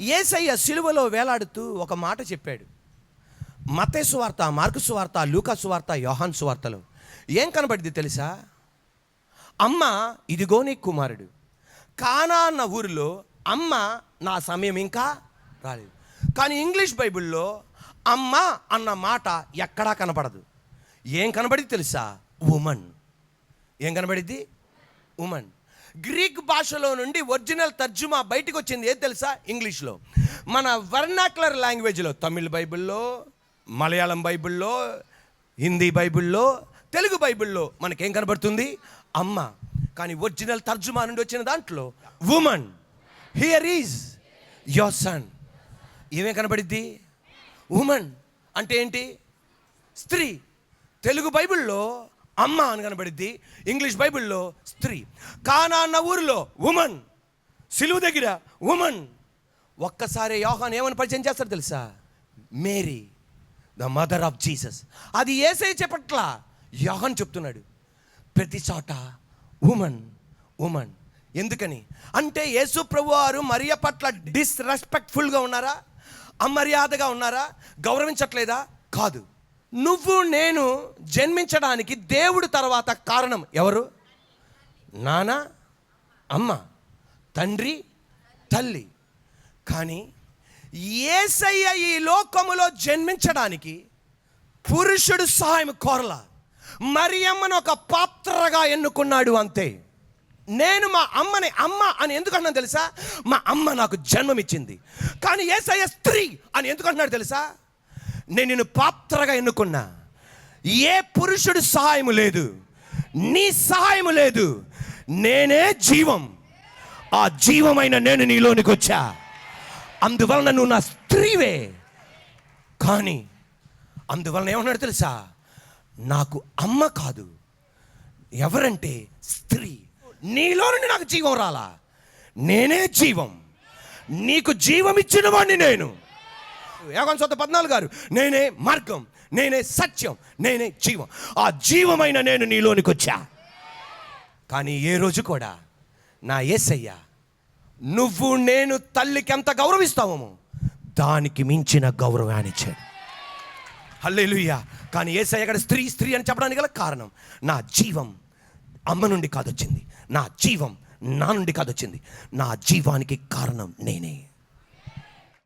ఏసయ్య సిలువలో వేలాడుతూ ఒక మాట చెప్పాడు. మతే వార్త మార్కుసు వార్త లూకా వార్త యోహాన్ సువార్తలో ఏం కనబడింది తెలుసా? అమ్మ ఇదిగో నీ కుమారుడు. కానా అన్న ఊరిలో అమ్మ నా సమయం ఇంకా రాలేదు. కానీ ఇంగ్లీష్ బైబిల్లో అమ్మ అన్న మాట ఎక్కడా కనపడదు. ఏం కనబడింది తెలుసా? ఉమన్. ఏం కనబడిద్ది ఉమన్. గ్రీక్ భాషలో నుండి ఒరిజినల్ తర్జుమా బయటకు వచ్చింది ఏది తెలుసా? ఇంగ్లీష్లో. మన వర్నాక్యులర్ లాంగ్వేజ్లో తమిళ్ బైబిల్లో మలయాళం బైబిల్లో హిందీ బైబిల్లో తెలుగు బైబిల్లో మనకేం కనబడుతుంది? అమ్మ. కానీ ఒరిజినల్ తర్జుమా నుండి వచ్చిన దాంట్లో woman here is your son ఏమేం కనబడిద్ది? ఉమన్ అంటే ఏంటి? స్త్రీ. తెలుగు బైబిల్లో అమ్మ అని కనబడిద్ది. ఇంగ్లీష్ బైబిల్లో స్త్రీ. కానా అన్న ఊరిలో ఉమన్. సిలువు దగ్గర ఉమన్. ఒక్కసారి యోహాన్ ఏమని పరిచయం చేస్తారు తెలుసా? Mary the mother of Jesus. అది ఏసై చెప్పట్ల యోహన్ చెప్తున్నాడు. ప్రతి చోట ఉమన్ ఉమన్. ఎందుకని? అంటే యేసు ప్రభు వారు మరియ పట్ల డిస్రెస్పెక్ట్ఫుల్గా ఉన్నారా? అమర్యాదగా ఉన్నారా? గౌరవించట్లేదా? కాదు. నువ్వు నేను జన్మించడానికి దేవుడు తర్వాత కారణం ఎవరు? నాన్న అమ్మ తండ్రి తల్లి. కానీ ఏసయ్య ఈ లోకములో జన్మించడానికి పురుషుడు సహాయం కోరల. మరియమ్మను ఒక పాత్రగా ఎన్నుకున్నాడు అంతే. నేను మా అమ్మని అమ్మ అని ఎందుకు తెలుసా? మా అమ్మ నాకు జన్మమిచ్చింది. కానీ ఏసయ్య స్త్రీ అని ఎందుకంటున్నాడు తెలుసా? నేను నిన్ను పాత్రగా ఎన్నుకున్నా. ఏ పురుషుడు సహాయము లేదు. నీ సహాయము లేదు. నేనే జీవం. ఆ జీవమైన నేను నీలోనికి వచ్చా. అందువలన నువ్వు నా స్త్రీవే. కానీ అందువలన ఏమన్నాడు తెలుసా? నాకు అమ్మ కాదు. ఎవరంటే స్త్రీ. నీలో నుండి నాకు జీవం రాలా. నేనే జీవం. నీకు జీవం ఇచ్చిన వాడిని నేను. యాగం సొంత పద్నాలుగు గారు. నేనే మార్గం నేనే సత్యం నేనే జీవం. ఆ జీవమైన నేను నీలోనికి వచ్చా. కానీ ఏ రోజు కూడా నా ఏసయ్యా నువ్వు నేను తల్లికి ఎంత గౌరవిస్తామో దానికి మించిన గౌరవాన్ని హల్లేలుయ్యా కానీ ఏసయ్య అక్కడ స్త్రీ స్త్రీ అని చెప్పడానికి గల కారణం నా జీవం అమ్మ నుండి కాదొచ్చింది. నా జీవం నా నుండి కాదొచ్చింది. నా జీవానికి కారణం నేనే.